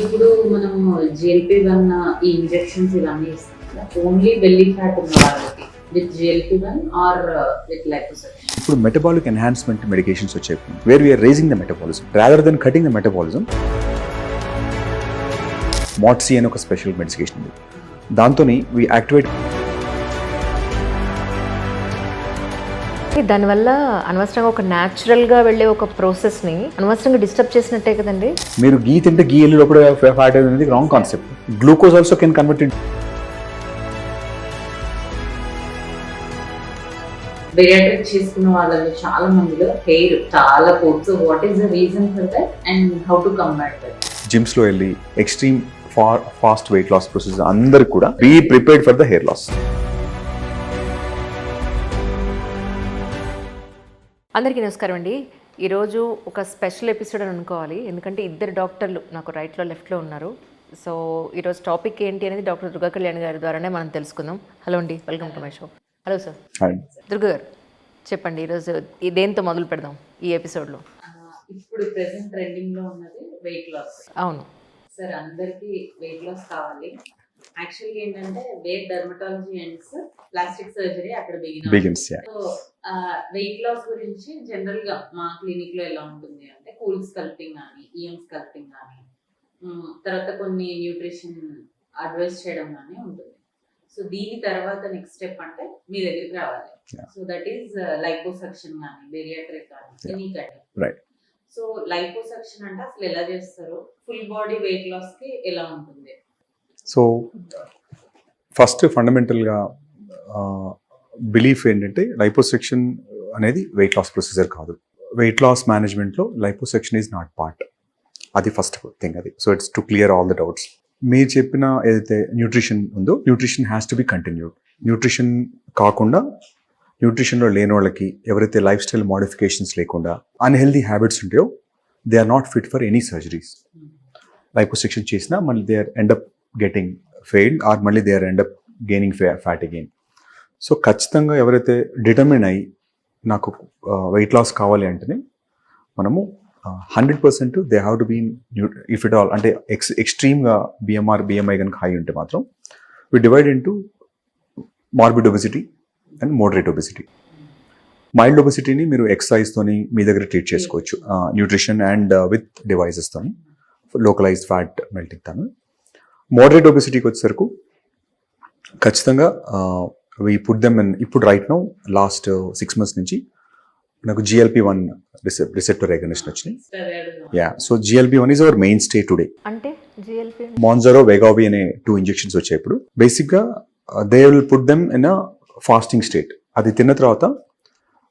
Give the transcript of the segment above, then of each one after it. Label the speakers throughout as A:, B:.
A: ఇప్పుడు మనం GLP one ఈ ఇంజెక్షన్స్ ఇవన్నీ ఇస్తాం. ఓన్లీ బెల్లీ ఫ్యాట్ ఉన్న వాళ్ళకి. With GLP one or with liposuction
B: ఇప్పుడు మెటబాలిక్ ఎన్హాన్స్మెంట్ మెడికేషన్స్ వచ్చాయి where we are raising the metabolism rather than cutting the metabolism మాట్సీ అని ఒక స్పెషల్ మెడికేషన్ ఉంది. దాంతో వి యాక్టివేట్
C: దానివల్ల అనవసరంగా ఒక న్యాచురల్గా వెళ్ళే ఒక ప్రాసెస్ని అనవసరంగా డిస్టర్బ్ చేసినట్టే కదండి.
B: మీరు గీ తింటే గీ ఎల్లు లోపల ఫ్యాట్ అనేది wrong concept glucose also can convert in
A: bariatric చేసుకున్న వాళ్ళలో చాలా మందిలో హెయిర్ చాలా పోతుంది so what is the reason for that and how to combat that
B: జిమ్స్లో వెళ్ళి extreme for fast weight loss process అందరికి కూడా be prepared for the hair loss
C: అందరికీ నమస్కారం అండి. ఈరోజు ఒక స్పెషల్ ఎపిసోడ్ అని అనుకోవాలి. ఎందుకంటే ఇద్దరు డాక్టర్లు నాకు రైట్లో లెఫ్ట్లో ఉన్నారు. సో ఈరోజు టాపిక్ ఏంటి అనేది డాక్టర్ దుర్గా కళ్యాణ్ గారి ద్వారానే మనం తెలుసుకుందాం. హలో అండి welcome to my show. Hello sir. Durga గారు చెప్పండి ఈరోజు దేంతో మొదలు పెడదాం ఈ ఎపిసోడ్లో?
A: ఇప్పుడు ప్రెసెంట్ ట్రెండింగ్లో ఉన్నది వెయిట్ లాస్
C: అవును.
A: సార్ అందరికి వెయిట్ లాస్ కావాలి. యాక్చువల్గా ఏంటంటే where dermatology ends plastic surgery అక్కడ begin
B: begins
A: so weight loss గురించి జనరల్గా మా క్లినిక్లో ఎలా ఉంటుంది అంటే కూల్ స్కల్పింగ్ కానీ ఈఎం స్కల్పింగ్ కానీ తర్వాత కొన్ని న్యూట్రిషన్ అడ్వైస్ చేయడం కానీ ఉంటుంది. సో దీని తర్వాత నెక్స్ట్ స్టెప్ అంటే మీ దగ్గరికి రావాలి. సో దట్ ఈస్ లైపోసక్షన్ కానీ బెరియాట్రిక్ కానీ. ఎనీ. సో లైపోసక్షన్ అంటే అసలు ఎలా చేస్తారు? ఫుల్ బాడీ వెయిట్ లాస్కి ఎలా ఉంటుంది?
B: సో ఫస్ట్ ఫండమెంటల్గా బిలీఫ్ ఏంటంటే లైపోసెక్షన్ అనేది వెయిట్ లాస్ ప్రొసీజర్ కాదు. వెయిట్ లాస్ మేనేజ్మెంట్లో లైపోసెక్షన్ ఈజ్ నాట్ పార్ట్ అది ఫస్ట్ థింగ్ అది. So it's to clear all the doubts మీరు చెప్పిన ఏదైతే న్యూట్రిషన్ ఉందో nutrition has to be continued nutrition కాకుండా న్యూట్రిషన్లో లేని వాళ్ళకి ఎవరైతే లైఫ్ స్టైల్ మోడిఫికేషన్స్ లేకుండా అన్హెల్దీ హ్యాబిట్స్ ఉంటాయో they are not fit for any surgeries liposuction చేసినా మళ్ళీ they are end up getting failed or మళ్ళీ they are end up gaining fat again so ఖచ్చితంగా ఎవరైతే డిటర్మిన్ అయ్యి నాకు వెయిట్ లాస్ కావాలి అంటేనే మనము hundred percent they have to be if it all అంటే ఎక్స్ ఎక్స్ట్రీమ్గా బిఎంఆర్ బిఎంఐ కనుక హై ఉంటే మాత్రం we divide into morbid obesity and moderate obesity mild ఒబిసిటీని మీరు ఎక్సర్సైజ్తోని మీ దగ్గర ట్రీట్ చేసుకోవచ్చు. న్యూట్రిషన్ అండ్ విత్ డివైజెస్తోని లోకలైజ్డ్ ఫ్యాట్ మెల్టింగ్ తాను. మోడరేట్ ఒబిసిటీకి వచ్చేసరికి ఖచ్చితంగా వి పుట్ దెమ్ ఇన్ ఇప్పుడు right now last six months నుంచి నాకు జిఎల్పి వన్ రిసెప్టర్ రెకగ్నిషన్ వచ్చినాయి. Yeah so GLP one is our mainstay today
C: అంటే
B: మాన్జరో వెగావి అనే టూ ఇంజెక్షన్స్ వచ్చాయి ఇప్పుడు. బేసిక్గా they will put them in a fasting state అది తిన్న తర్వాత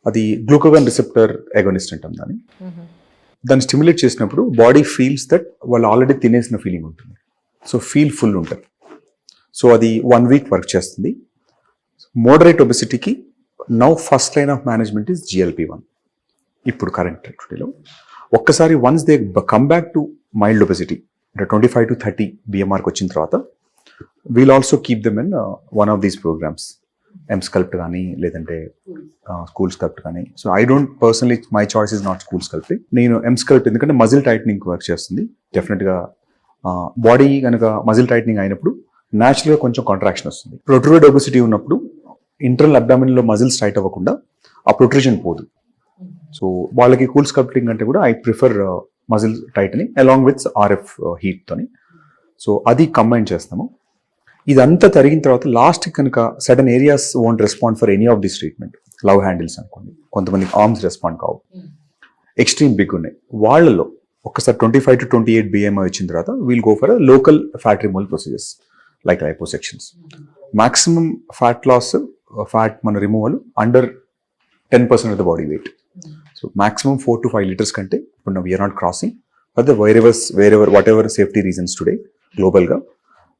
B: అది గ్లూకోగన్ రిసెప్టర్ ఎగోనిస్ట్ అంటాం దాన్ని. దాన్ని స్టిమ్యులేట్ చేసినప్పుడు బాడీ ఫీల్స్ దట్ వాళ్ళు ఆల్రెడీ తినేసిన ఫీలింగ్ ఉంటుంది. సో ఫీల్ ఫుల్ ఉంటుంది. సో అది వన్ వీక్ వర్క్ చేస్తుంది. Moderate ఒబెసిటీకి now first line of management is GLP one ఇప్పుడు కరెంట్ టుడేలో ఒక్కసారి once they come back to mild obesity అంటే ట్వంటీ ఫైవ్ టు థర్టీ బిఎంఆర్కి వచ్చిన తర్వాత we'll also keep them in one of these programs M sculpt కానీ లేదంటే school sculpt కానీ so I don't personally my choice is not cool sculpt నేను ఎం sculpt ఎందుకంటే muscle tightening work చేస్తుంది. డెఫినెట్గా బాడీ కనుక మజిల్ టైట్నింగ్ అయినప్పుడు న్యాచురల్గా కొంచెం కాంట్రాక్షన్ వస్తుంది. ప్రొట్రూడ్ ఒబిసిటీ ఉన్నప్పుడు ఇంటర్నల్ అబ్డామిన్లో మజిల్స్ టైట్ అవ్వకుండా ఆ ప్రొట్రిజన్ పోదు. సో వాళ్ళకి కూల్ స్కల్ప్టింగ్ అంటే కూడా ఐ ప్రిఫర్ మజిల్ టైట్ని అలాంగ్ విత్ ఆర్ఎఫ్ హీట్తోని సో అది కంబైన్ చేస్తాము. ఇదంతా జరిగిన తర్వాత లాస్ట్ కనుక sudden areas won't respond for any of this treatment love handles అనుకోండి. కొంతమంది ఆర్మ్స్ రెస్పాండ్ కావు. ఎక్స్ట్రీమ్ బిగ్ ఉన్నాయి. వాళ్ళలో ఒక్కసారి twenty five to twenty eight BMI వచ్చిన తర్వాత we'll go for local fat removal procedures like liposuctions maximum fat loss fat మన removal under ten percent of the body weight so maximum four to five litres కంటే ఇప్పుడు we are not crossing for the వైరెవర్స్ wherever whatever safety reasons today గ్లోబల్గా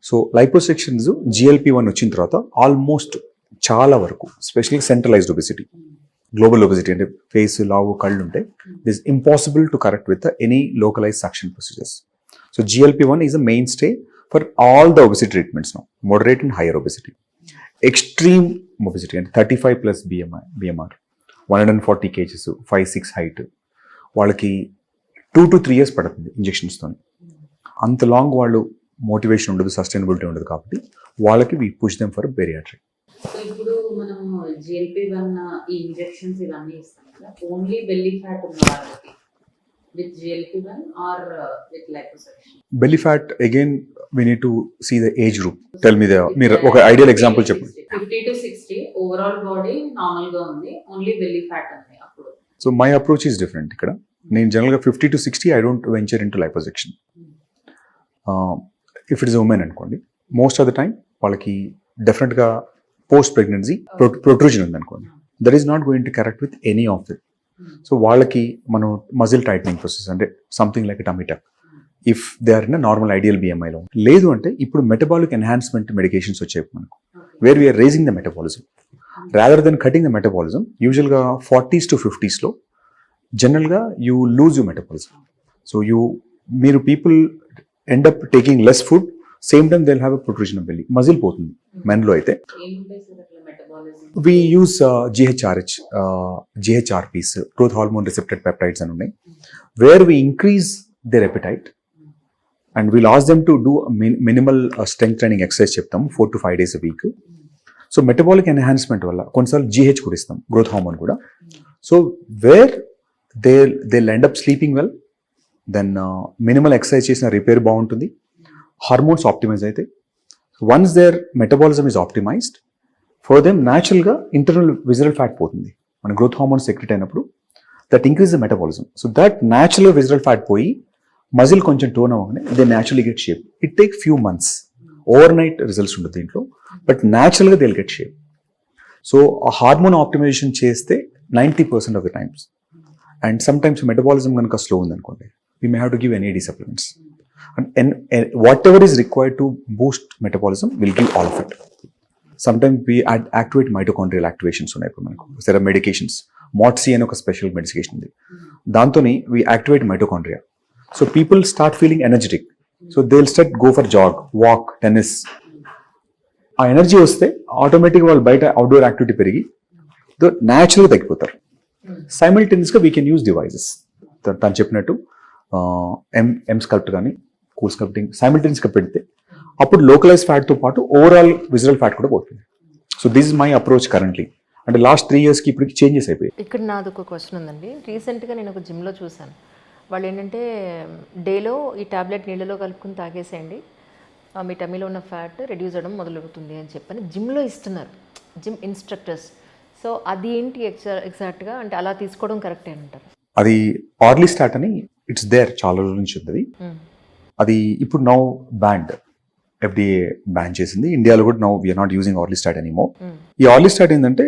B: so liposuctions GLP one వచ్చిన తర్వాత almost చాలా వరకు specially centralised obesity global obesity అంటే face లావు కళ్ళు ఉంటే this impossible to correct with any localise suction procedures so GLP one is a mainstay for all the obesity treatments no moderate and higher obesity extreme obesity అంటే thirty five plus BMI BMR one hundred and forty kgs five six height వాళ్ళకి two to three years పడుతుంది ఇంజెక్షన్స్తో అంత long వాళ్ళు motivation ఉండదు sustainability ఉండదు కాబట్టి వాళ్ళకి we push them for
A: bariatric ఇప్పుడు మనం జిఎల్పి వన్ ఈ ఇంజెక్షన్స్ ఇవన్నీ ఇస్తాం కదా. ఓన్లీ బెల్లీ ఫ్యాట్ ఉన్న వాళ్ళకి with GLP one or with liposuction
B: belly fat again we need to see the age group tell me the మీరు ఒక ఐడియల్ ఎగ్జాంపుల్ చెప్పండి.
A: Fifty to sixty overall body నార్మల్గా ఉంది ఓన్లీ బెల్లీ ఫ్యాట్ ఉంది అప్పుడు.
B: So my approach is different ఇక్కడ. నేను జనరల్గా fifty to sixty I don't venture into if it is women అనుకోండి మోస్ట్ ఆఫ్ ద టైం వాళ్ళకి డెఫినెట్గా పోస్ట్ ప్రెగ్నెన్సీ ప్రొట్రూజన్ ఉంది అనుకోండి that is not going to correct with any of it so వాళ్ళకి మనం మజిల్ టైట్నింగ్ ప్రాసెస్ అంటే something like tummy tuck if they are in normal ideal బిఎంఐలో లేదు అంటే ఇప్పుడు మెటబాలిక్ ఎన్హాన్స్మెంట్ మెడికేషన్స్ వచ్చాయి మనకు. Where we are raising the metabolism rather than cutting the metabolism యూజువల్గా forties to ఫిఫ్టీస్లో జనరల్గా you lose you metabolism so you మీరు people end up taking less food same time they have a protrusion of belly muscle పోతుంది. మెన్లో అయితే. We use GHRH GHRPs growth hormone receptor peptides అని ఉన్నాయి. Where we increase their appetite and we loss them to do minimal strength training exercise చెప్తాం four to five days week so metabolic enhancement వల్ల కొన్నిసార్లు GH కూడా ఇస్తాం growth hormone కూడా. So where they they end up sleeping well then minimal exercise చేసిన repair బాగుంటుంది. Hormones optimise అయితే once their metabolism is optimised for them న్యాచురల్గా internal visceral fat పోతుంది. మన గ్రోత్ హార్మోన్ సెక్రెట్ అయినప్పుడు that increase the metabolism so that natural visceral fat పోయి muscle కొంచెం tone అవ్వగానే they naturally get shape it take few months overnight results ఉంటుంది దీంట్లో but న్యాచురల్గా దే గెట్ షేప్ సో ఆ హార్మోన్ ఆప్టిమైజేషన్ చేస్తే ninety percent of the times and some times metabolism కనుక slow ఉందనుకోండి we may have to give any supplements and whatever is required to boost metabolism will give all of it some time we activate mitochondrial activations ఉన్నాయి ఇప్పుడు మనకు సరే medications మాట్సీ అని ఒక special medication ఉంది. దాంతో we activate mitochondria so people start feeling energetic so they start go for jog walk tennis ఆ energy వస్తే ఆటోమేటిక్ వాళ్ళు బయట అవుట్డోర్ యాక్టివిటీ పెరిగి న్యాచురల్గా తగ్గిపోతారు. సైమిల్టేనియస్గా వీ కెన్ యూస్ డివైజెస్ తను చెప్పినట్టు ఎం ఎం స్కల్ప్ట్ కానీ కూల్ స్కల్ప్టింగ్ సైమిల్టేనియస్గా పెడితే అప్పుడు లోకలైజ్ ఫ్యాట్తో పాటు ఓవరాల్ విజువల్ ఫ్యాట్ కూడా పోతుంది. So this is my approach currently అంటే లాస్ట్ త్రీ ఇయర్స్కి ఇప్పటికి చేంజెస్ అయిపోయాయి.
C: ఇక్కడ నాది ఒక క్వశ్చన్ ఉందండి. రీసెంట్గా నేను ఒక జిమ్లో చూశాను. వాళ్ళు ఏంటంటే డేలో ఈ టాబ్లెట్ నీళ్ళలో కలుపుకుని తాగేసేయండి. మీ టమీలో ఉన్న ఫ్యాట్ రెడ్యూస్ అవ్వడం మొదలవుతుంది అని చెప్పని జిమ్లో ఇస్తున్నారు. జిమ్ ఇన్స్ట్రక్టర్స్ సో అది ఏంటి ఎగ్జా ఎగ్జాక్ట్గా అంటే అలా తీసుకోవడం కరెక్టే అంటారు?
B: అది ఆర్లీ స్టార్ట్ అని ఇట్స్ దేర్ చాలా రోజుల నుంచి ఉంది అది ఇప్పుడు నౌ బ్యాండ్ ఎఫ్డిఏ బ్యాన్ చేసింది. ఇండియాలో కూడా now we are not using early start anymore ఈ ఆర్లీ స్టార్ట్ ఏంటంటే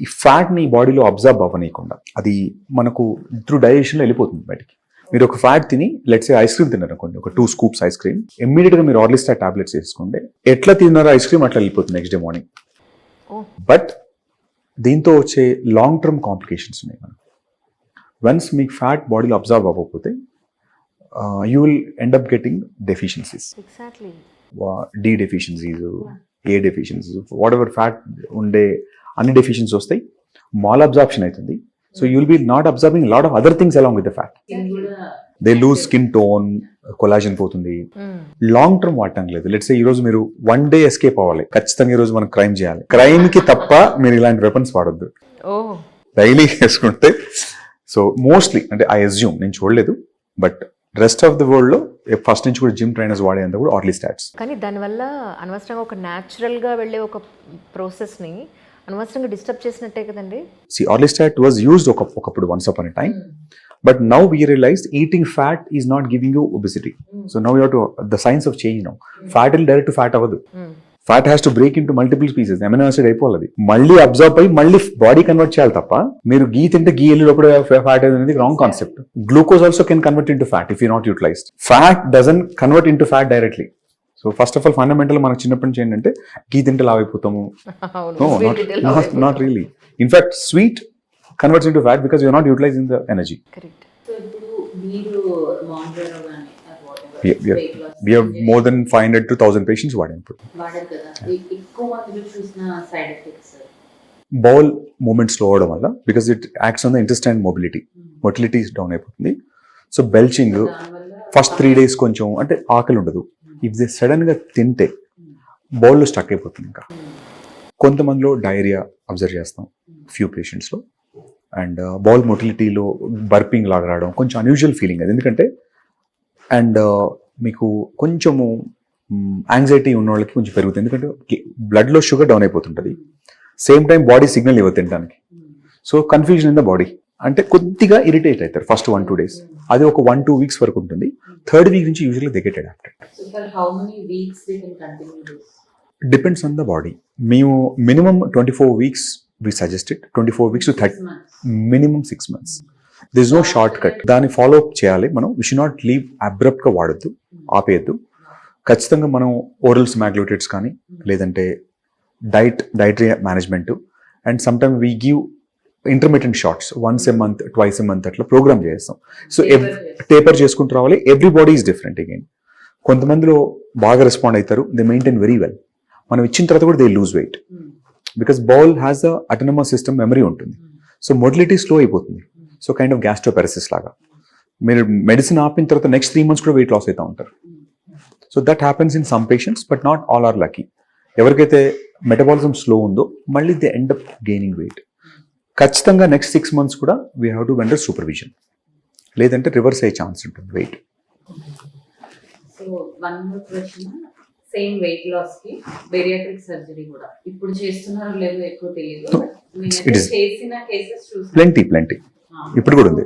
B: ఈ ఫ్యాట్ని బాడీలో అబ్జర్వ్ అవ్వనీయకుండా. అది మనకు త్రూ డైజెషన్లో వెళ్ళిపోతుంది బయటికి. మీరు ఒక ఫ్యాట్ తిని లెట్స్ ఐస్ క్రీమ్ తిన్నారు అనుకోండి ఒక టూ స్కూప్స్ ఐస్ క్రీమ్ ఇమ్మీడియట్గా మీరు ఆర్లీ స్టార్ టాబ్లెట్స్ వేసుకుంటే ఎట్లా తిన్నారో ఐస్ క్రీమ్ అట్లా వెళ్ళిపోతుంది నెక్స్ట్ డే మార్నింగ్ బట్ దీంతో వచ్చే లాంగ్ టర్మ్ కాంప్లికేషన్స్ ఉన్నాయి. మనకు వన్స్ మీకు ఫ్యాట్ బాడీలో అబ్జర్వ్ అవ్వకపోతే you will end up getting deficiencies D deficiencies A deficiencies whatever fat ఉండే అన్ని డెఫిషియన్స్ వస్తాయి. మాల్ అబ్జార్ప్షన్ అవుతుంది so you will be not observing lot of other things along with the fat they lose skin tone collagen పోతుంది. Long term వాడటం లేదు. Let's ఈ రోజు మీరు వన్ డే ఎస్కేప్ అవ్వాలి. ఖచ్చితంగా ఈ రోజు మనం క్రైమ్ చేయాలి. క్రైమ్కి తప్ప మీరు ఇలాంటి వెపన్స్ వాడొద్దు. డైలీ వేసుకుంటే సో మోస్ట్లీ అంటే ఐ అజ్యూమ్ నేను చూడలేదు బట్ రెస్ట్ ఆఫ్ ద వరల్డ్లో ఫస్ట్ నుంచి కూడా జిమ్ ట్రైనర్స్ వాడేంత కూడా ఆర్లీ స్టాట్స్
C: కానీ దానివల్ల అనవసరంగా ఒక న్యాచురల్గా వెళ్ళే ఒక ప్రాసెస్ని అనవసరంగా డిస్టర్బ్ చేసినట్టే కదండి.
B: సి ఆర్లిస్టాట్ వాజ్ యూజ్డ్ ఒక ఒకప్పుడు once upon time but now we realise eating fat is not giving you obesity so now you to the science of change now fat direct fat అవ్వదు.
C: Mm.
B: Fat has to break into multiple pieces amino acid అయిపోవాలి మళ్ళీ observe అయ్యి మళ్ళీ body convert చేయాలి తప్ప మీరు గీ తింటే గీ ఎల్లు లోపల ఫ్యాట్ అనేది wrong concept glucose also can convert into fat if you not utilised fat doesn't convert into fat directly so first of all fundamental మనకు చిన్నప్పటి నుంచి ఏంటంటే గీ తింటే లావ్ అయిపోతాము
C: అవును
B: No,
C: Sweet
B: not,
C: detail
B: not,
C: అవ్వదు.
B: not really. In fact, sweet converts into fat because you're not utilizing the energy.
C: Correct.
A: So ఇప్పుడు మీరు
B: have more than 500 to 1000 patients వాడారు ఇప్పుడు బౌల్ మూమెంట్ స్లో అవడం వల్ల because it acts on the intestine mobility motility down అయిపోతుంది. So belching first three days కొంచెం అంటే ఆకలి ఉండదు. ఇఫ్ దే సడన్గా తింటే బౌల్లో స్టక్ అయిపోతుంది ఇంకా. కొంతమందిలో డైరియా అబ్జర్వ్ చేస్తాం. ఫ్యూ పేషెంట్స్లో అండ్ బౌల్ మొటిలిటీలో బర్పింగ్ లాగా రావడం కొంచెం అన్యూజువల్ ఫీలింగ్ అది. ఎందుకంటే అండ్ మీకు కొంచెము యాంగ్జైటీ ఉన్న వాళ్ళకి కొంచెం పెరుగుతుంది. ఎందుకంటే బ్లడ్లో షుగర్ డౌన్ అయిపోతుంటుంది. సేమ్ టైం బాడీ సిగ్నల్ ఇవ్వదు తినడానికి. So confusion in the body అంటే కొద్దిగా ఇరిటేట్ అవుతారు ఫస్ట్ వన్ టూ డేస్ అది ఒక వన్ టూ వీక్స్ వరకు ఉంటుంది. థర్డ్ వీక్ నుంచి usually they get adapted depends on the body మేము minimum twenty four weeks we suggested twenty four weeks to thirty minimum six months this no short cut దాన్ని follow up చేయాలి మనం. We should not leave అబ్రప్ట్గా వాడద్దు. ఆపేయద్దు. ఖచ్చితంగా మనం orals మ్యాగ్లోటెడ్స్ కానీ లేదంటే diet dietary management and some time we give intermediate shots once a month twice a month అట్లా ప్రోగ్రామ్ చేస్తాం. సో టేపర్ చేసుకుంటూ రావాలి. Every body is different again కొంతమందిలో బాగా రెస్పాండ్ అవుతారు దే మెయింటైన్ వెరీ వెల్ మనం ఇచ్చిన తర్వాత కూడా they lose weight because bowel has a autonomous system memory ఉంటుంది. సో మొటిలిటీ స్లో అయిపోతుంది. సో కైండ్ ఆఫ్ గ్యాస్ట్రోపారసిస్ లాగా. మీరు మెడిసిన్ ఆపిన తర్వాత నెక్స్ట్ త్రీ మంత్స్ కూడా వెయిట్ లాస్ అవుతూ ఉంటారు. So that happens in some patients but not all are lucky ఎవరికైతే మెటబాలిజం స్లో ఉందో మళ్ళీ they end up gaining weight ఖచ్చితంగా నెక్స్ట్ సిక్స్ మంత్స్ కూడా we have to under supervision లేదంటే reverse అయ్యే ఛాన్స్ ఉంటుంది weight
A: so one more question same weight లాస్కి bariatric surgery కూడా. ఇప్పుడు చేస్తున్నారో లేదో ఎక్కువ తెలియదు
B: It
A: నేనైతే
B: is-
A: చేసిన కేసెస్ చూసాను
B: ప్లెంటీ ప్లెంటీ ఇప్పుడు కూడా ఉంది.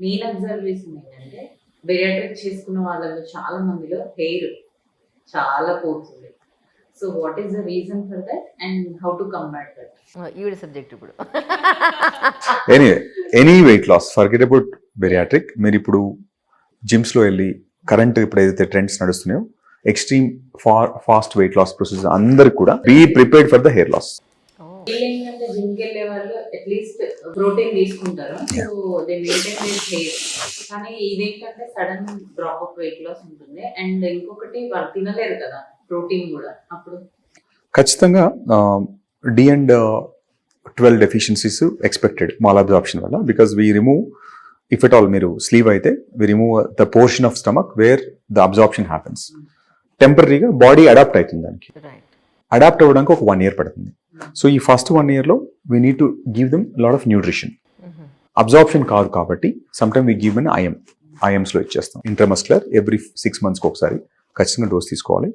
A: నేను అబ్జర్వ్ చేసింది ఏంటంటే బెరియాట్రిక్ చేసుకున్న వాళ్ళలో చాలా మందిలో హెయిర్ చాలా పోతుంది so what is the reason for that and how to combat that
C: ఈవిడ సబ్జెక్ట్ ఇప్పుడు.
B: Any any weight loss forget about bariatric మీరు ఇప్పుడు gyms లో వెళ్ళి కరెంట్ ఇప్పుడు ఏదైతే ట్రెండ్స్ నడుస్తున్నాయో extreme far fast weight loss process అందరికి కూడా be prepared for the hair loss
A: ఏంటంటే జిమ్ వెళ్ళే వాళ్ళు అట్లీస్ట్ ప్రోటీన్ తీసుకుంటారు. So they maintain their hair కానీ ఇదేంటంటే sudden drop of weight loss ఉంటుంది. అండ్ ఇంకొకటి వాళ్ళు తినలేరు కదా ప్రోటీన్ కూడా. అప్పుడు
B: ఖచ్చితంగా D and twelve deficiencies expected malabsorption వల్ల. Because we remove if at all మీరు స్లీవ్ అయితే we remove the portion of stomach where the absorption happens టెంపరీగా బాడీ అడాప్ట్ అవుతుంది దానికి. అడాప్ట్ అవ్వడానికి ఒక వన్ ఇయర్ పడుతుంది. సో ఈ ఫస్ట్ వన్ ఇయర్లో we need to give them lot of nutrition absorption కాదు కాబట్టి sometime we give an IM ఐఎమ్స్లో ఇచ్చేస్తాం. ఇంటర్మస్కులర్ ఎవ్రీ సిక్స్ మంత్స్కి ఒకసారి ఖచ్చితంగా డోస్ తీసుకోవాలి.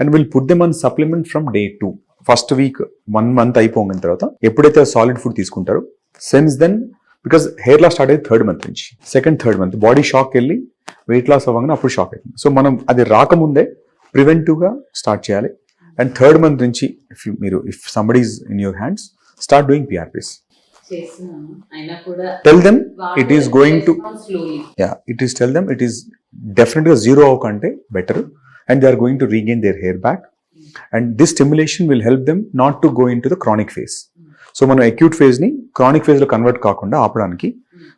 B: And will put them on supplement from day two first week one month అయిపోయిన తర్వాత ఎప్పుడైతే సాలిడ్ ఫుడ్ తీసుకుంటారో since then because hair loss start అయ్యేది థర్డ్ మంత్ నుంచి second third month body shock వెళ్ళి వెయిట్ లాస్ అవ్వగానే అప్పుడు షాక్ అవుతుంది. సో మనం అది రాకముందే ప్రివెంటివ్గా స్టార్ట్ చేయాలి. అండ్ థర్డ్ మంత్ నుంచి ఇఫ్ మీరు if somebody's in your hands start doing PRPs tell them it is going to yeah it is tell them it is డెఫినెట్గా zero అవ్వకంటే better and they are going to regain their hair back and this stimulation will help them not to go in to the chronic phase so మనం acute ఫేజ్ని chronic ఫేజ్లో convert కాకుండా ఆపడానికి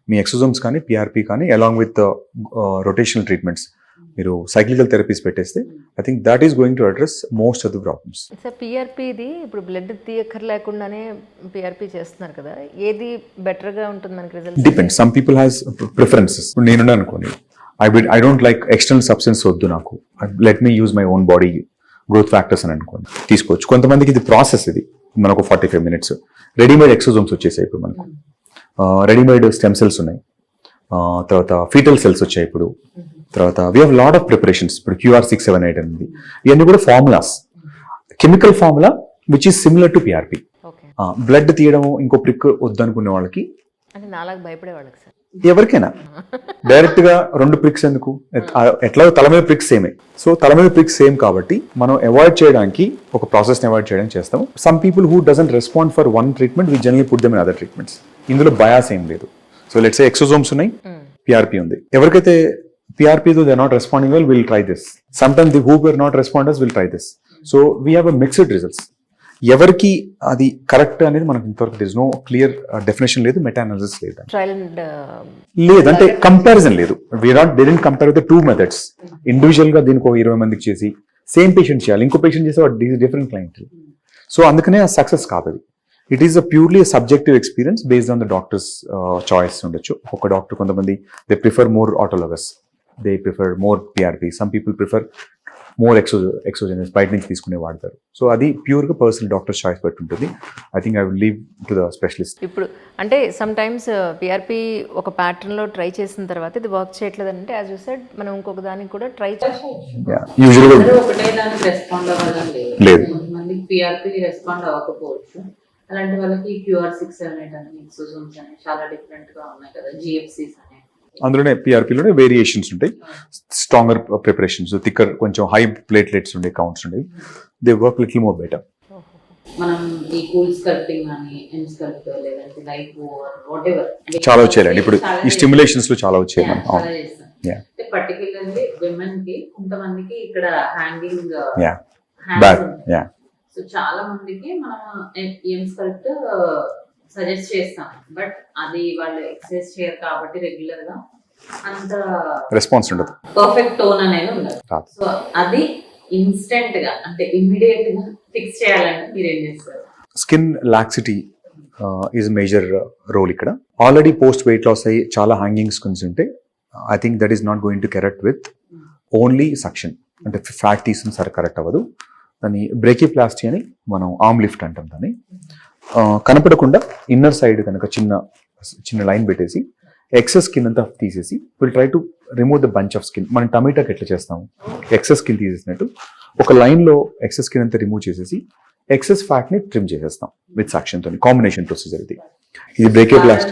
B: మీ exosomes కానీ PRP కానీ along with rotational treatments మీరు cyclical therapies పెట్టేస్తే I think that is going to address most of the problems
C: sir PRP ఇది ఇప్పుడు బ్లడ్ తీయక్కర్ లేకుండానే పిఆర్పి చేస్తున్నారు కదా. ఏది బెటర్గా ఉంటుంది మనకి result
B: depend some people has preferences నేను అనుకోని I విడ్ I don't like external substance వద్దు నాకు. Let me use my own body growth factors అని అనుకోండి. తీసుకోవచ్చు. కొంతమందికి ఇది ప్రాసెస్ ఇది. మనకు forty five minutes readymade exosomes వచ్చేసాయి ఇప్పుడు మనకు. రెడీమేడ్ స్టెమ్ సెల్స్ ఉన్నాయి. తర్వాత ఫీటల్ సెల్స్ వచ్చాయి ఇప్పుడు. తర్వాత we have lot of preparations ఇప్పుడు క్యూఆర్ సిక్స్ సెవెన్ ఎయిట్ అనేది. ఇవన్నీ కూడా formulas chemical formula which is similar to PRP blood తీయడం ఇంకో ప్రిక్ వద్దనుకునే వాళ్ళకి ఎవరికైనా. డైరెక్ట్గా రెండు ప్రిక్స్ ఎందుకు? ఎట్లా? తల మీద ప్రిక్స్ సేమే సో తల మీద ప్రిక్స్ సేమ్ కాబట్టి మనం అవాయిడ్ చేయడానికి ఒక ప్రాసెస్ అవాయిడ్ చేయడానికి చేస్తాం some people who doesn't respond for one treatment we general put them in other treatments ఇందులో బయాస్ ఏం లేదు. సో లెట్స్ ఎక్సోజోమ్స్ ఉన్నాయి. పిఆర్పి ఉంది. ఎవరికైతే PRP they not responding well will try this some time the who were not responders will try this so we have a mixed results ఎవరికి అది correct అనేది మనకు ఇంతవరకు దిస్ నో క్లియర్ డెఫినేషన్ లేదు meta analysis లేదు అంటే comparison లేదు. We not they didn't compare with two methods ఇండివిజువల్గా దీనికి ఒక ఇరవై మందికి చేసి సేమ్ పేషెంట్ చేయాలి. ఇంకో పేషెంట్ చేసే డిఫరెంట్ క్లయింట్ సో అందుకనే సక్సెస్ కాదు it is a purely subjective experience based on the doctor's choice ఉండొచ్చు. ఒక డాక్టర్ కొంతమంది they prefer more autologous they prefer more PRP some people prefer more exo exogenous బయట నుంచి తీసుకునే వాడతారు. సో అది ప్యూర్గా పర్సనల్ డాక్టర్ చాయిస్ బట్టి ఉంటుంది. I think I will leave to the specialist
C: ఇప్పుడు అంటే సమ్ టైమ్స్ పిఆర్పి ఒక ప్యాటర్న్లో ట్రై చేసిన తర్వాత ఇది వర్క్ చేయట్లేదు అంటే యాజ్ యూ సెడ్ మనం ఇంకొక దానికి కూడా ట్రై చేయాలి
B: లేదు.
A: పిఆర్పి రెస్పాండ్ అవ్వకపోవచ్చు. అలాంటి వాళ్ళకి క్యూఆర్ సిక్స్ సెవెన్ ఎయిట్ అని ఎక్సోజోమ్స్ అని చాలా డిఫరెంట్గా ఉన్నాయి కదా జిఎఫ్సిస్ అని.
B: అందులోనే పిఆర్పిలోనే వేరియేషన్స్ ఉంటాయి. స్ట్రాంగర్ ప్రిపరేషన్స్ థిక్కర్ కొంచెం హై ప్లేట్లెట్స్ ఉండే కౌంట్స్ ఉండేవి. They work little more better చాలా వచ్చాయండి. ఇప్పుడు ఈ స్టిమ్యులేషన్స్లో చాలా వచ్చాయి
A: పర్టికులర్లీ విమెన్కి కొంతమందికి ఇక్కడ హ్యాంగింగ్
B: యా బ్యాక్ యా
A: సో చాలా మందికి మనం ఏం స్కల్ప్ట్ సజెస్ట్ చేస్తాం బట్ అది వాళ్ళు ఎక్సర్సైజ్ చేయరు కాబట్టి రెగ్యులర్గా అంత
B: రెస్పాన్స్ ఉండదు.
A: పర్ఫెక్ట్ టోన్ అనేది ఉండదు. సో అది ఇన్స్టెంట్గా అంటే ఇమ్మీడియట్గా ఫిక్స్ చేయాలంటే మీరు ఏం చేస్తారు?
B: Skin laxity is major role ఇక్కడ. ఆల్రెడీ పోస్ట్ వెయిట్ లాస్ అయ్యి చాలా హ్యాంగింగ్ స్కిన్స్ ఉంటే I think that is not going to correct with only suction అంటే ఫ్యాట్ తీసిన సరే కరెక్ట్ అవ్వదు. దాన్ని బ్రేకిప్లాస్టీ అని మనం ఆర్మ్ లిఫ్ట్ అంటాం దాన్ని. కనపడకుండా ఇన్నర్ సైడ్ కనుక చిన్న చిన్న లైన్ పెట్టేసి ఎక్సెస్ స్కిన్ అంతా తీసేసి will try to remove the bunch of skin మనం టమాటాకి ఎట్లా చేస్తాము? ఎక్సెస్ స్కిన్ తీసేసినట్టు ఒక లైన్లో ఎక్సెస్ స్కిన్ అంతా రిమూవ్ చేసేసి ఎక్సెస్ ఫ్యాట్ని ట్రిమ్ చేసేస్తాం విత్ సాక్షన్తో కాంబినేషన్ ప్రొసీజర్ ఇది. ఇది బ్రేకేప్లాస్ట్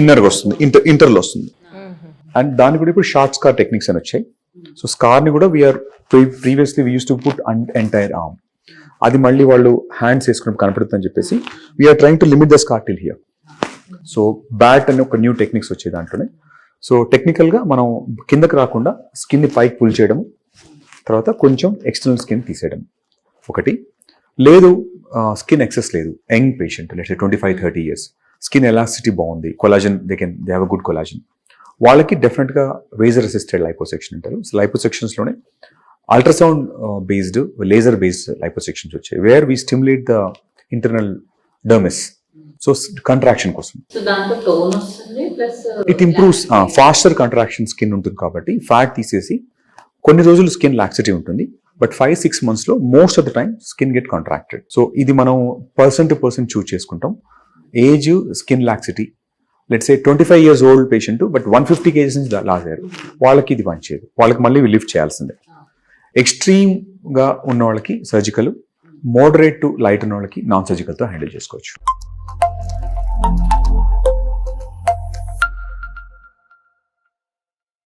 B: ఇన్నర్ వస్తుంది ఇంటర్ ఇంటర్లో వస్తుంది. అండ్ దాని కూడా ఇప్పుడు షార్ట్ స్కార్ టెక్నిక్స్ అని వచ్చాయి. సో స్కార్ని కూడా we're previously we use to put and entire arm అది మళ్ళీ వాళ్ళు హ్యాండ్స్ వేసుకున్నప్పుడు కనపడుతుందని చెప్పేసి we're trying to limit the scar till here so bat అనే ఒక న్యూ టెక్నిక్స్ వచ్చే దాంట్లోనే. సో టెక్నికల్గా మనం కిందకి రాకుండా స్కిన్ని పైకి పుల్ చేయడం తర్వాత కొంచెం ఎక్స్టర్నల్ స్కిన్ తీసేయడం ఒకటి. లేదు స్కిన్ ఎక్సెస్ లేదు. Young patient let's twenty five thirty years skin elasticity బాగుంది. Collagen they can they have good collagen వాళ్ళకి డెఫినెట్గా వేజర్ అసిస్టెడ్ లైపోసెక్షన్ అంటారు. So లైపోసెక్షన్స్లోనే ultrasound based laser based liposuctions వచ్చాయి. Where we stimulate the internal dermis so contraction కోసం. It improves faster contraction skin ఉంటుంది కాబట్టి fat తీసేసి కొన్ని రోజులు స్కిన్ లాక్సిటీ ఉంటుంది. బట్ ఫైవ్ సిక్స్ మంత్స్లో most of the time skin get contracted so ఇది మనం పర్సన్ టు పర్సన్ చూస్ చేసుకుంటాం. Age skin laxity let's a twenty five years old patient but one fifty KGs నుంచి loss అయ్యారు వాళ్ళకి ఇది పనిచేయదు. వాళ్ళకి మళ్ళీ లిఫ్ట్ చేయాల్సిందే. ఎక్స్ట్రీమ్గా ఉన్న వాళ్ళకి సర్జికల్ మోడరేట్ టు లైట్ ఉన్న వాళ్ళకి నాన్ సర్జికల్తో హ్యాండిల్ చేసుకోవచ్చు.